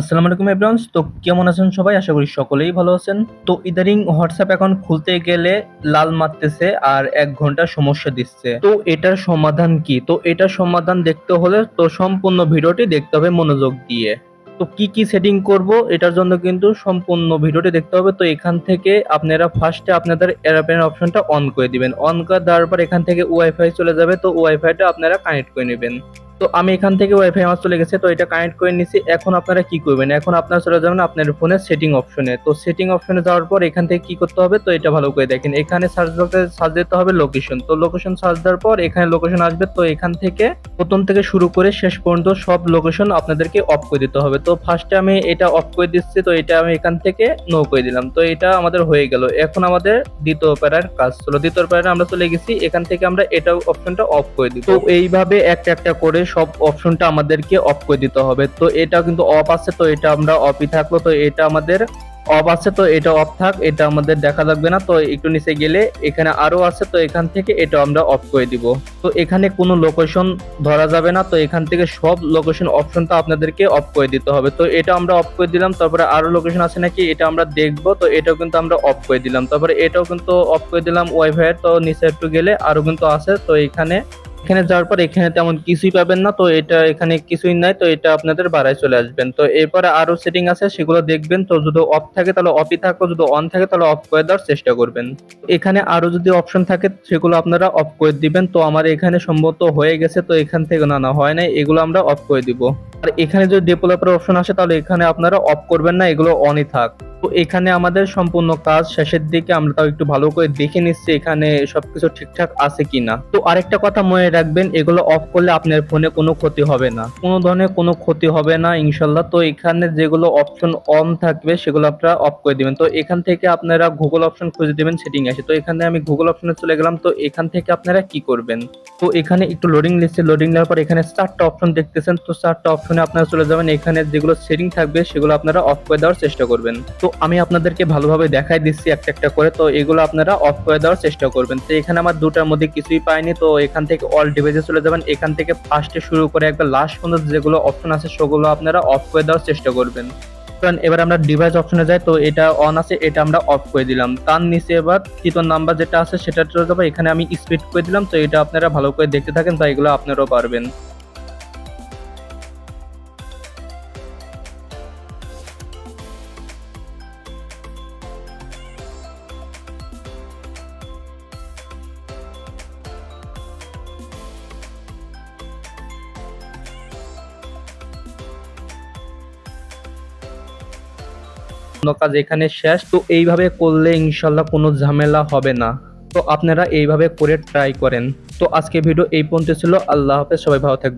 আসসালামু আলাইকুম এভরিওয়ান তো কেমন আছেন সবাই? আশা করি সকলেই ভালো আছেন। তো ইদারিং হোয়াটসঅ্যাপ অ্যাকাউন্ট খুলতে গেলে লাল মারতেছে আর এক ঘণ্টা সমস্যা দিচ্ছে। তো এটার সমাধান কি? তো এটার সমাধান দেখতে হলে তো সম্পূর্ণ ভিডিওটি দেখতে হবে মনোযোগ দিয়ে। তো কি কি সেটিং করব এটার জন্য কিন্তু সম্পূর্ণ ভিডিওটি দেখতে হবে। তো এখান থেকে আপনারা ফার্স্টে আপনাদের এরোপ্লেন অপশনটা অন করে দিবেন। অন করে দেওয়ার পর এখান থেকে ওয়াইফাই চলে যাবে। তো ওয়াইফাইটা আপনারা কানেক্ট করে নেবেন। তো আমি এখান থেকে ওয়াইফাই আমার চলে গেছে, তো এটা কানেক্ট করে নিছি। এখন আপনারা কি করবেন? এখন আপনারা চলে যাবেন আপনার ফোনের সেটিং অপশনে তো সেটিং অপশনে যাওয়ার পর এখান থেকে কি করতে হবে? তো এটা ভালো করে দেখেন। এখানে সার্চ বক্সে সার্চ দিতে হবে লোকেশন তো লোকেশন সার্চ দেওয়ার পর এখানে লোকেশন আসবে। তো এখান থেকে প্রথম থেকে শুরু করে শেষ পর্যন্ত সব লোকেশন আপনাদেরকে অফ করে দিতে হবে। তো ফার্স্টে আমি এটা অফ করে দিচ্ছি। তো এটা আমি এখান থেকে নো করে দিলাম। তো এটা আমাদের হয়ে গেল। এখন আমাদের দ্বিতীয় প্যারার কাজ চলো। দ্বিতীয় প্যারা আমরা চলে গেছি। এখান থেকে আমরা এটা অপশনটা অফ করে দিই তো এইভাবে একটা একটা করে সব অপশনটা আমাদেরকে অফ করে দিতে হবে। তো এটা কিন্তু অফ আছে, তো এটা আমরা অফই থাকল তো এটা আমাদের অফ আছে, তো এটা অফ থাক, এটা আমাদের দেখা লাগবে না। তো একটু নিচে গেলে এখানে আরও আছে, তো এখান থেকে এটা আমরা অফ করে দিব। তো এখানে কোনো লোকেশন ধরা যাবে না, তো এখান থেকে সব লোকেশন অপশনটা আপনাদেরকে অফ করে দিতে হবে। তো এটা আমরা অফ করে দিলাম, তারপরে আরও লোকেশন আছে নাকি, এটা আমরা দেখব। তো এটাও কিন্তু আমরা অফ করে দিলাম। তারপরে এটাও কিন্তু অফ করে দিলাম ওয়াইফাই তো নিচে একটু গেলে আরও কিন্তু আছে। তো এখানে এখানে যাওয়ার পর এখানে তেমন কিছুই পাবেন না, তো এটা এখানে কিছুই নাই, তো এটা আপনাদের বাড়ায় চলে আসবেন। তো এরপরে আরও সেটিং আছে, সেগুলো দেখবেন, তো যদি অফ থাকে তাহলে অফই থাকো, যদি অন থাকে তাহলে অফ করে দেওয়ার চেষ্টা করবেন। এখানে আরও যদি অপশন থাকে, সেগুলো আপনারা অফ করে দিবেন, তো আমার এখানে সম্ভবত হয়ে গেছে, তো এখান থেকে না না, হয় নাই, এগুলো আমরা অফ করে দিব। আর এখানে যদি ডেভেলপার অপশন আসে, তাহলে এখানে আপনারা অফ করবেন না, এগুলো অনই থাক। তো এখানে আমাদের সম্পূর্ণ কাজ শেষের দিকে আমরা তাও একটু ভালো করে দেখে নিচ্ছি এখানে সবকিছু ঠিকঠাক আছে কিনা। তো আরেকটা কথা মনে রাখবেন, এগুলো অফ করলে আপনার ফোনে কোনো ক্ষতি হবে না। কোনো ধরনের কোনো ক্ষতি হবে না ইনশাল্লাহ তো এখানে যেগুলো অপশন অন থাকবে, সেগুলো আপনারা অফ করে দিবেন। তো এখান থেকে আপনারা গুগল অপশন খুঁজে দিবেন সেটিং আসে তো এখানে আমি গুগল অপশনে চলে গেলাম। তো এখান থেকে আপনারা কি করবেন? তো এখানে একটু লোডিং লিখছে লোডিং নেওয়ার পর এখানে চারটা অপশন দেখতেছেন। তো চারটা অপশনে আপনারা চলে যাবেন। এখানে যেগুলো সেটিং থাকবে, সেগুলো আপনারা অফ করে দেওয়ার চেষ্টা করবেন। তো আমি আপনাদেরকে ভালোভাবে দেখাই দিচ্ছি একটা একটা করে, তো এগুলো আপনারা অফ করে দেওয়ার চেষ্টা করবেন। তো এখানে আমার দুটার মধ্যে কিছুই পাইনি, তো এখান থেকে অল ডিভাইসে চলে যাবেন। এখান থেকে ফার্স্টে শুরু করে একবার লাস্ট পর্যন্ত যেগুলো অপশন আছে, সেগুলো আপনারা অফ করে দেওয়ার চেষ্টা করবেন। কারণ এবার আমরা ডিভাইস অপশনে যাই, তো এটা অন আছে, এটা আমরা অফ করে দিলাম। তার নিচে এবার তৃতীয় নাম্বার যেটা আছে, সেটা চলে যাব। এখানে আমি স্পিড করে দিলাম, তো এটা আপনারা ভালো করে দেখতে থাকেন তো এগুলো আপনারাও পারবেন। কাজ এখানে শেষ। তো এইভাবে করলে ইনশাল্লাহ কোনো ঝামেলা হবে না। তো আপনারা এইভাবে করে ট্রাই করেন। তো আজকে ভিডিও এই পর্যন্ত ছিল। আল্লাহ হাফেজ। সবাই ভালো থাকবেন।